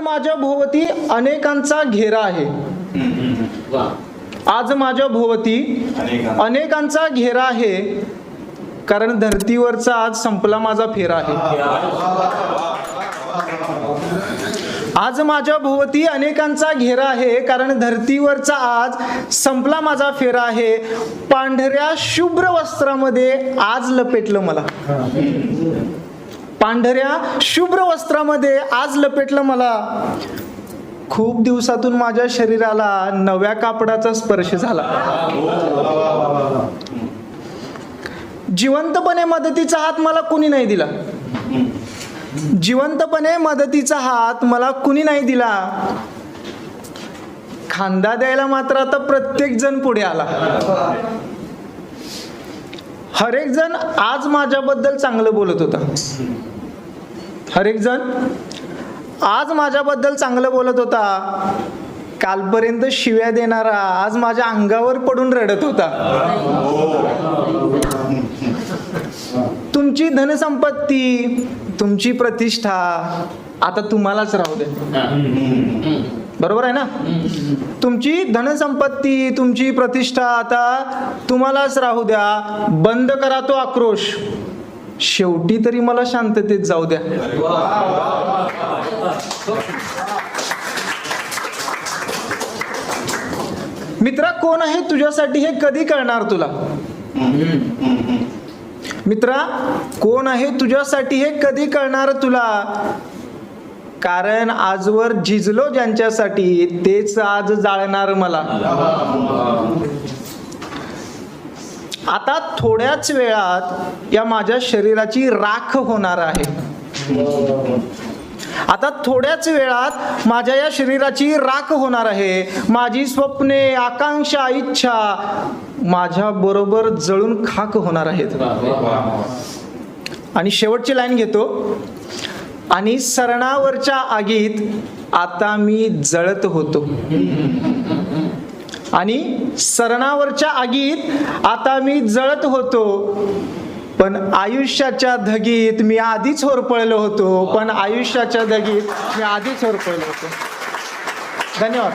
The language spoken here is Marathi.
माझ्या भोवती अनेकांचा घेरा आहे. आज माझ्या भोवती अनेकांचा घेरा आहे. कारण धर्तीवरचा आज संपला माझा फेरा आहे. आज माझ्या भोवती अनेकांचा घेरा आहे. कारण धर्तीवरचा आज संपला माझा फेरा आहे. पांढऱ्या शुभ्र वस्त्रामध्ये आज लपेटलं मला. पांढऱ्या शुभ्र वस्त्रामध्ये आज लपेटलं मला. खूप दिवसातून माझ्या शरीराला नव्या कापडाचा स्पर्श झाला. जिवंतपणे मदतीचा हात मला कुणी नाही दिला. जिवंतपणे मदतीचा हात मला कुणी नाही दिला. खांदा द्यायला मात्र आता प्रत्येक जण पुढे आला. हरेक जण आज माझ्याबद्दल चांगलं बोलत होता. हरेक जण? आज माझ्याबद्दल चांगलं बोलत होता. कालपर्यंत शिव्या देणारा आज माझ्या अंगावर पडून रडत होता. तुमची धनसंपत्ती तुमची प्रतिष्ठा आता तुम्हालाच राहू दे. बरोबर आहे ना? तुमची धनसंपत्ती तुमची प्रतिष्ठा आता तुम्हालाच राहू द्या. बंद करा तो आक्रोश. शेवटी तरी मला शांततेत जाऊ द्या. मित्रा कोण आहे तुझ्यासाठी हे कधी कळणार तुला? मित्रा कोण आहे तुझ्यासाठी हे कधी कळणार तुला? कारण आजवर झिजलो ज्यांच्यासाठी तेच आज जाळणार मला. आता थोड्याच वेळात या माझ्या शरीराची राख होणार आहे. आता थोड्याच वेळात माझ्या या शरीराची राख होणार आहे. माझी स्वप्ने आकांक्षा इच्छा माझ्या बरोबर जळून खाक होणार आहेत. आणि शेवटची लाईन घेतो. आणि सरणावरच्या आगीत आता मी जळत होतो. आणि सरणावरच्या आगीत आता मी जळत होतो. पण आयुष्याच्या धगीत मी आधीच होरपळलो होतो. पण आयुष्याच्या धगीत मी आधीच होरपळलो होतो. धन्यवाद.